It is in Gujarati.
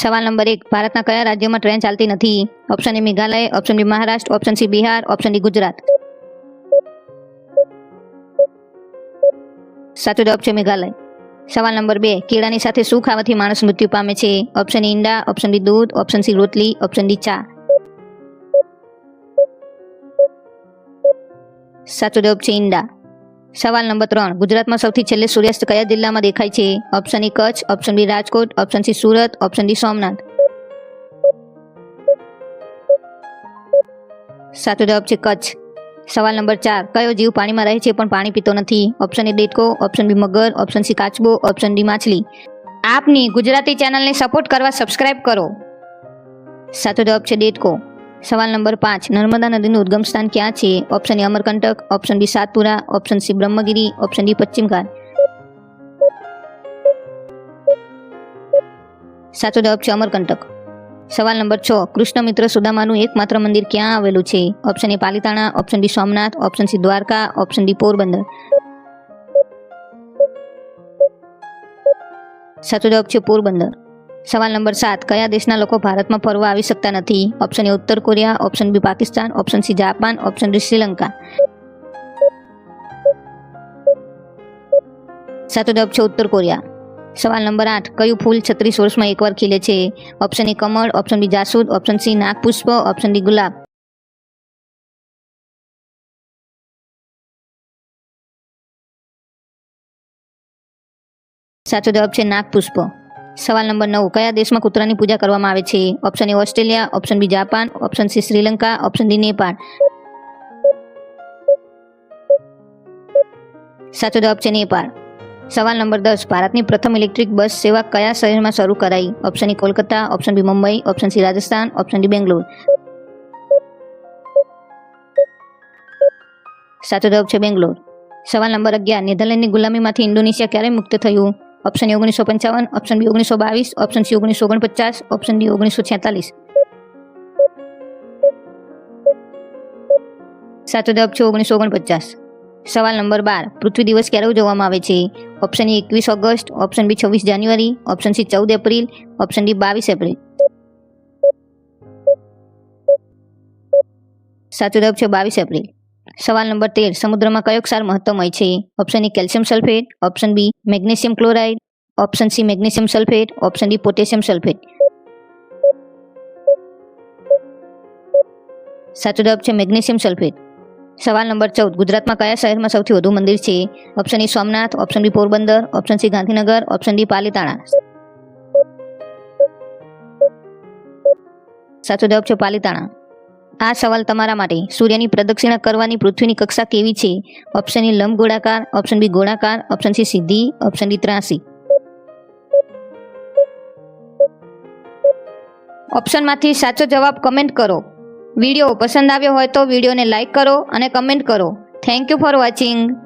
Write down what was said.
સવાલ નંબર એક, ભારતના કયા રાજ્યોમાં ટ્રેન ચાલતી નથી? Option A Meghalaya option B Maharashtra option C Bihar option D Gujarat. સાચો જવાબ છે મેઘાલય. સવાલ નંબર બે, કેળાની સાથે શું ખાવાથી માણસ મૃત્યુ પામે છે? ઓપ્શન ઈંડા ઓપ્શન બી દૂધ ઓપ્શન સી રોટલી ઓપ્શન ડી ચા. સાચો જવાબ છે ઈંડા. સવાલ નંબર ત્રણ. ગુજરાતમાં સૌથી છેલ્લે સૂર્યાસ્ત કયા જિલ્લામાં દેખાય છે? Option A Kutch option B Rajkot option C Surat option D Somnath. સાચો જવાબ છે કચ્છ. સવાલ નંબર ચાર. કયો જીવ પાણીમાં રહે છે પણ પાણી પીતો નથી? ઓપ્શન એ ડેટકો ઓપ્શન બી મગર ઓપ્શન સી કાચબો ઓપ્શન ડી માછલી. આપની ગુજરાતી ચેનલને સપોર્ટ કરવા સબસ્ક્રાઇબ કરો. સાચો જવાબ છે ડેટકો સવાલ નંબર પાંચ, નર્મદા નદીનું ઉદ્ગમ સ્થાન ક્યાં છે? Option A Amarkantak option B Satpura option C Brahmagiri option D પશ્ચિમ ઘાટ સાચો જવાબ છે અમરકંટક. સવાલ નંબર છ કૃષ્ણ મિત્ર સુદામાનું એકમાત્ર મંદિર ક્યાં આવેલું છે? Option A Palitana option D Somnath option C Dwarka option D Porbandar. સાચો જવાબ છે પોરબંદર. સવાલ નંબર સાત, કયા દેશના લોકો ભારતમાં ફરવા આવી શકતા નથી? ઓપ્શન એ ઉત્તર Korea, option B Pakistan, option C Japan, option D Sri Lanka. સાચો જવાબ છે ઉત્તર કોરિયા. સવાલ નંબર આઠ, કયું ફૂલ છત્રીસ વર્ષમાં એકવાર ખીલે છે? ઓપ્શન એ કમળ, ઓપ્શન બી જાસૂદ, ઓપ્શન સી નાગપુષ્પ ઓપ્શન ડી ગુલાબ. સાચો જવાબ છે નાગપુષ્પ સવાલ નંબર નવ, કયા દેશમાં કૂતરાની પૂજા કરવામાં આવે છે? Option A Australia. Option B Japan. Option C Sri Lanka. Option D Nepal. સાચો જવાબ છે નેપાળ. સવાલ નંબર દસ, ભારતની પ્રથમ ઇલેક્ટ્રિક બસ સેવા કયા શહેરમાં શરૂ કરાઈ? Option A Kolkata. Option B Mumbai. Option C Rajasthan. Option D Bangalore. સાચો જવાબ છે બેંગ્લોર. સવાલ નંબર અગિયાર, નેધરલેન્ડની ગુલામીમાંથી ઇન્ડોનેશિયા ક્યારે મુક્ત થયું? ઓપ્શન એ ઓગણીસો પંચાવન ઓપ્શન બી ઓગણીસો બાવીસ ઓપ્શન સી ઓગણીસો ઓગણપચાસ ઓપ્શન ડી ઓગણીસો છેતાલીસ. સાચો જવાબ છે ઓગણીસો ઓગણપચાસ. સવાલ નંબર બાર, પૃથ્વી દિવસ ક્યારે ઉજવવામાં આવે છે? ઓપ્શન એ એકવીસ ઓગસ્ટ ઓપ્શન બી છવ્વીસ જાન્યુઆરી ઓપ્શન સી ચૌદ એપ્રિલ ઓપ્શન ડી બાવીસ એપ્રિલ. સાચો જવાબ છે બાવીસ એપ્રિલ. સવાલ નંબર તેર. સમુદ્રમાં કયો ક્ષાર મહત્તમય છે? Option A calcium sulphate option B magnesium chloride option C magnesium sulphate option D potassium sulphate સાચો જવાબ છે મેગ્નેશિયમ સલ્ફેટ સવાલ નંબર ચૌદ. ગુજરાતમાં કયા શહેરમાં સૌથી વધુ મંદિર છે? Option A Somnath. Option B Porbandar. Option C Gandhinagar. Option D Palitana. સાચો જવાબ છે પાલીતાણા. આ સવાલ તમારા માટે. સૂર્યની પ્રદક્ષિણા કરવાની પૃથ્વીની કક્ષા કેવી છે? ઓપ્શન એ લંબ ગોળાકાર. ઓપ્શન બી ગોળાકાર. ઓપ્શન સી સીધી. ઓપ્શન ડી ત્રાસી. ઓપ્શનમાંથી સાચો જવાબ કમેન્ટ કરો. વીડિયો પસંદ આવ્યો હોય તો વિડીયોને લાઈક કરો અને કમેન્ટ કરો. Thank you for watching